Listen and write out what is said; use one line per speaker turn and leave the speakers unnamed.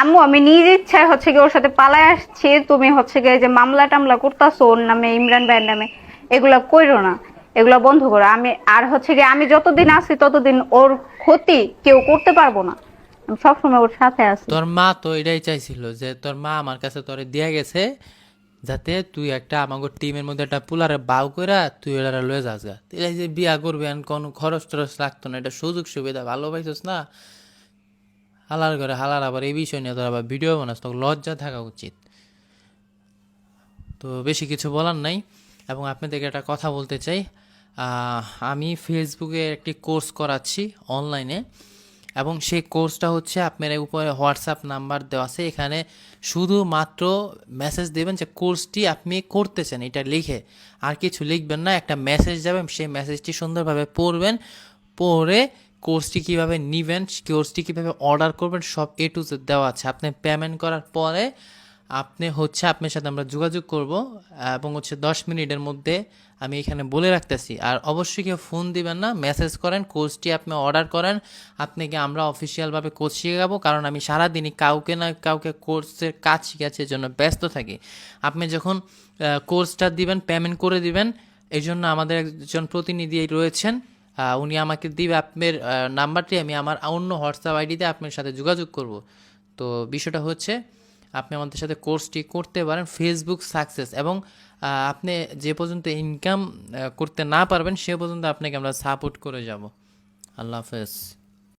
আম্মু, আমি নিজ ইচ্ছায় হচ্ছে কি ওর সাথে পালায় আসছি। তুমি হচ্ছে এই যে মামলা টামলা করতেছো ওর নামে, ইমরান ভাইয়ের নামে, এগুলা কইরো না, এগুলা বন্ধ করো। আমি, আর হচ্ছে কি আমি যতদিন আছি ততদিন ওর ক্ষতি কেউ করতে পারব না। আমি সবসময় ওর সাথে আছি।
তোর মা তো এটাই চাইছিল যে তোর মা আমার কাছে তোরে দিয়া গেছে, যাতে তুই একটা আমাকে টিমের মধ্যে একটা পুলারে বাউ কইরা তুই ওরা লয়ে যাস গা। এই যে বিয়া করবি কোনো খরচ টরচ লাগতো না, এটা সুযোগ সুবিধা ভালো পাইছিস না। হালার করে হালার আবার এই বিষয় নিয়ে তোর আবার ভিডিও বানাস তোকে লজ্জা থাকা উচিত। তো বেশি কিছু বলার নাই। এবং আপনাদেরকে একটা কথা বলতে চাই আমি ফেসবুকে একটি কোর্স করাচ্ছি অনলাইনে এবং সেই কোর্সটা হচ্ছে আপনার উপরে হোয়াটসঅ্যাপ নাম্বার দেওয়া আছে। এখানে শুধুমাত্র মেসেজ দেবেন যে কোর্সটি আপনি করতেছেন, এটা লিখে। আর কিছু লিখবেন না, একটা মেসেজ যাবেন সেই মেসেজটি সুন্দরভাবে পড়বেন। পড়ে কোর্সটি কীভাবে নেবেন, কোর্সটি কীভাবে অর্ডার করবেন, সব এ টু জেড দেওয়া আছে। আপনি পেমেন্ট করার পরে আপনি হচ্ছে আপনার সাথে আমরা যোগাযোগ করব এবং হচ্ছে দশ মিনিটের মধ্যে আমি এখানে বলে রাখতেছি। আর অবশ্যই কেউ ফোন দিবেন না মেসেজ করেন, কোর্সটি আপনি অর্ডার করেন আপনাকে আমরা অফিসিয়ালভাবে কোর্স শিখাবো কারণ আমি সারাদিনই কাউকে না কাউকে কোর্সের কাজ শিখাচ্ছি জন্য ব্যস্ত থাকি। আপনি যখন কোর্সটা দিবেন পেমেন্ট করে দিবেন এই জন্য আমাদের একজন প্রতিনিধি রয়েছেন। উনি আমাকে দিবে আপনার নাম্বারটি, আমি আমার অন্য হোয়াটসঅ্যাপ আইডিতে আপনার সাথে যোগাযোগ করব। তো বিষয়টা হচ্ছে, আপনি আমাদের সাথে কোর্সটি করতে পারেন ফেসবুক সাকসেস এবং আপনি যে পর্যন্ত ইনকাম করতে না পারবেন, সে পর্যন্ত আপনাকে আমরা সাপোর্ট করে যাব। আল্লাহ হাফেজ।